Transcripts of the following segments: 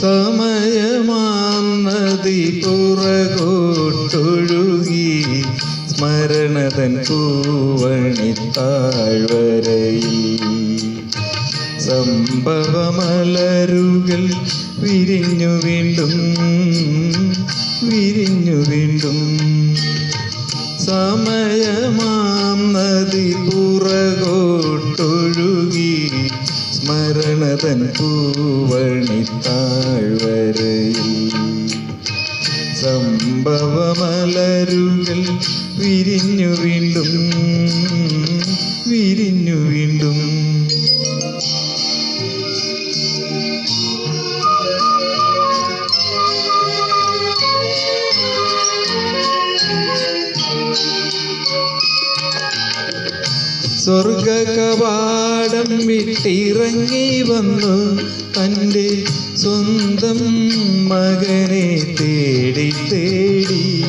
സമയമാം നദി പുറകോട്ടൊഴുകി സ്മരണതൻ പൂവണിത്താഴ്വരയിൽ. സംഭവമലരുകൾ വിരിഞ്ഞു വീണ്ടും വിരിഞ്ഞു വീണ്ടും. സമയമാം നദി പുറകോട്ടൊഴുകി സ്മരണതൻ പൂവണി താഴ്വരയിൽ. സംഭവമലരുകൾ വിരിഞ്ഞു വീണ്ടും വിരിഞ്ഞു സ്വർഗ കവാടം വിട്ടിറങ്ങി വന്നു തന്റെ സ്വന്തം മകനെ തേടി തേടി.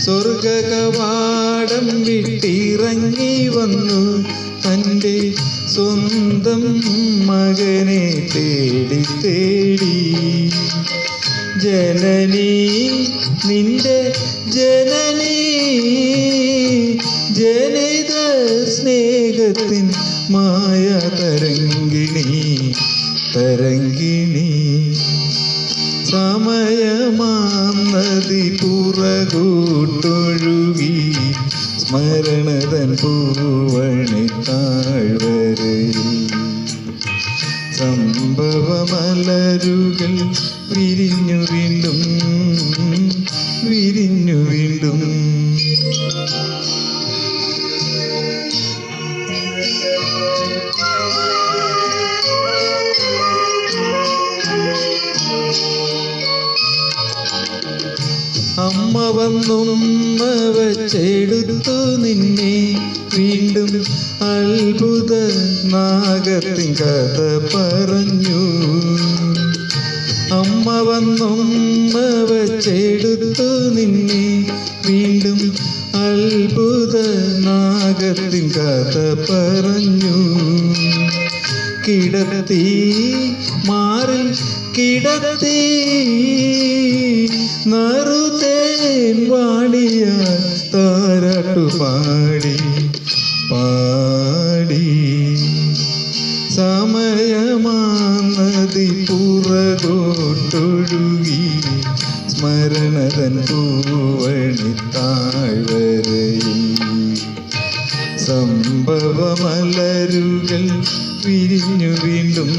സ്വർഗ കവാടം വിട്ടിറങ്ങി വന്നു തന്റെ സ്വന്തം മകനെ തേടി തേടി. ജനനീ നിന്റെ ജനനി സ്നേഹത്തിൻ മായ തരങ്കിണി തരങ്കിണി സമയമാം നദി പുറകൂട്ടൊഴുകി സ്മരണതൻ പൂവണി താഴ്വരയിൽ. സംഭവമലരുകൾ വിരിഞ്ഞു വീണ്ടും വന്നുമ്മ വച്ചെടുത്തു നിന്നെ. വീണ്ടും അത്ഭുത നാഗത്തിൻ കഥ പറഞ്ഞു. അമ്മ വന്നുമ്മ വെച്ചെടുത്തു നിന്നെ. വീണ്ടും അത്ഭുത നാഗത്തിൻ കഥ പറഞ്ഞു. കിടത്തി മാറിൽ കിടത്തി നറുതേൻ വാടിയ താരാട്ടു പാടി പാടി. സമയമാന്നതി പുറകോട്ടൊഴുകി സ്മരണതൻ പൂവണി താഴ്വരയിൽ. സംഭവമലരുകൾ വിരിഞ്ഞു വീണ്ടും